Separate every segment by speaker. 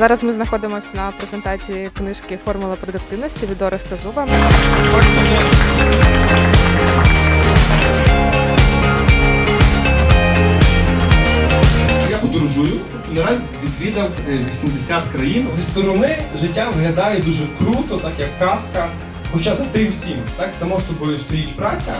Speaker 1: Зараз ми знаходимося на презентації книжки Формула продуктивності від Ореста Зуба.
Speaker 2: Я подорожую, наразі відвідав е, 80 країн. Зі сторони життя виглядає дуже круто, так як казка. Хоча за тим всім, так само собою стоїть праця.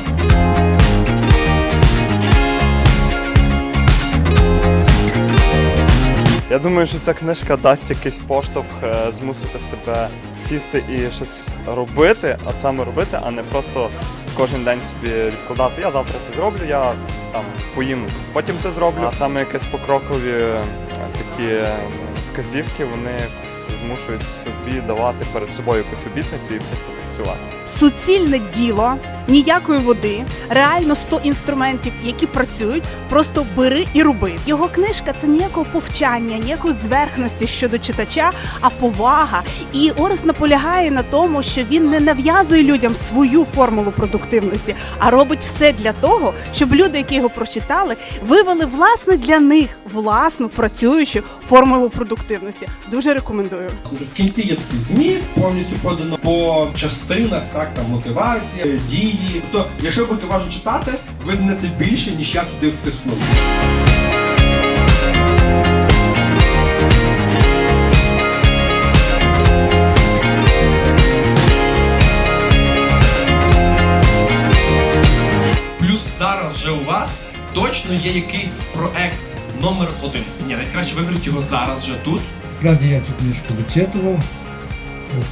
Speaker 3: Я думаю, що ця книжка дасть якийсь поштовх е, змусити себе сісти і щось робити, а саме робити, а не просто кожен день собі відкладати. Я завтра це зроблю, я там поїм, потім це зроблю. А саме якісь покрокові е, такі е, вказівки, вони якось змушують собі давати перед собою якусь обітницю і просто працювати.
Speaker 4: суцільне діло, ніякої води, реально 100 інструментів, які працюють, просто бери і роби. Його книжка це ніякого повчання, ніякої зверхності щодо читача, а повага. І Орест наполягає на тому, що він не нав'язує людям свою формулу продуктивності, а робить все для того, щоб люди, які його прочитали, вивели власне для них власну працюючу формулу продуктивності. Дуже рекомендую.
Speaker 2: Вже в кінці є такий зміст, повністю подано по частинах, так там мотивація, дії. Тобто, якщо будете уважно читати, ви знаєте більше, ніж я туди втиснув. Плюс зараз вже у вас точно є якийсь проект номер один. Ні, навіть краще виберіть його зараз вже тут.
Speaker 5: Справді я цю книжку вичитував,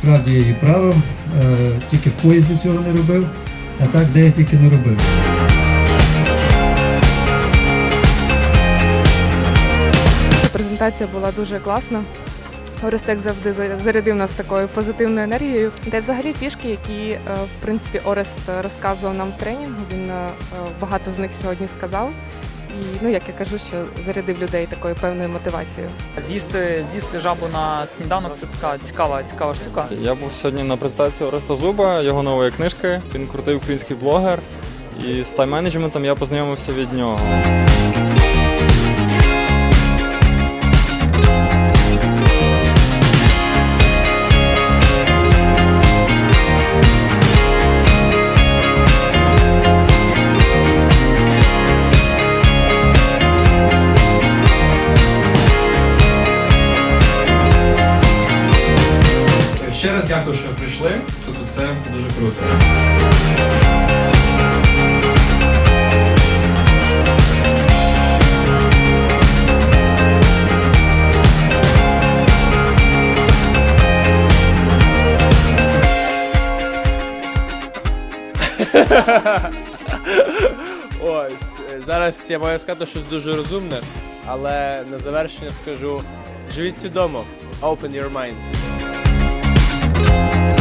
Speaker 5: справді я її правив, е, тільки в поїзді цього не робив, а так де я тільки не робив.
Speaker 1: Презентація була дуже класна. Орест, як завжди, зарядив нас такою позитивною енергією. Й взагалі фішки, які е, в принципі Орест розказував нам в тренінгу. Він е, багато з них сьогодні сказав. І ну як я кажу, що зарядив людей такою певною мотивацією.
Speaker 6: З'їсти, з'їсти жабу на сніданок це така цікава, цікава штука.
Speaker 7: Я був сьогодні на презентації Ореста Зуба, його нової книжки. Він крутий український блогер. І з тайм-менеджментом я познайомився від нього.
Speaker 2: Дякую, що прийшли. Тобто це дуже круто.
Speaker 8: Ось зараз я маю сказати щось дуже розумне, але на завершення скажу: живіть свідомо, open your mind. Thank you.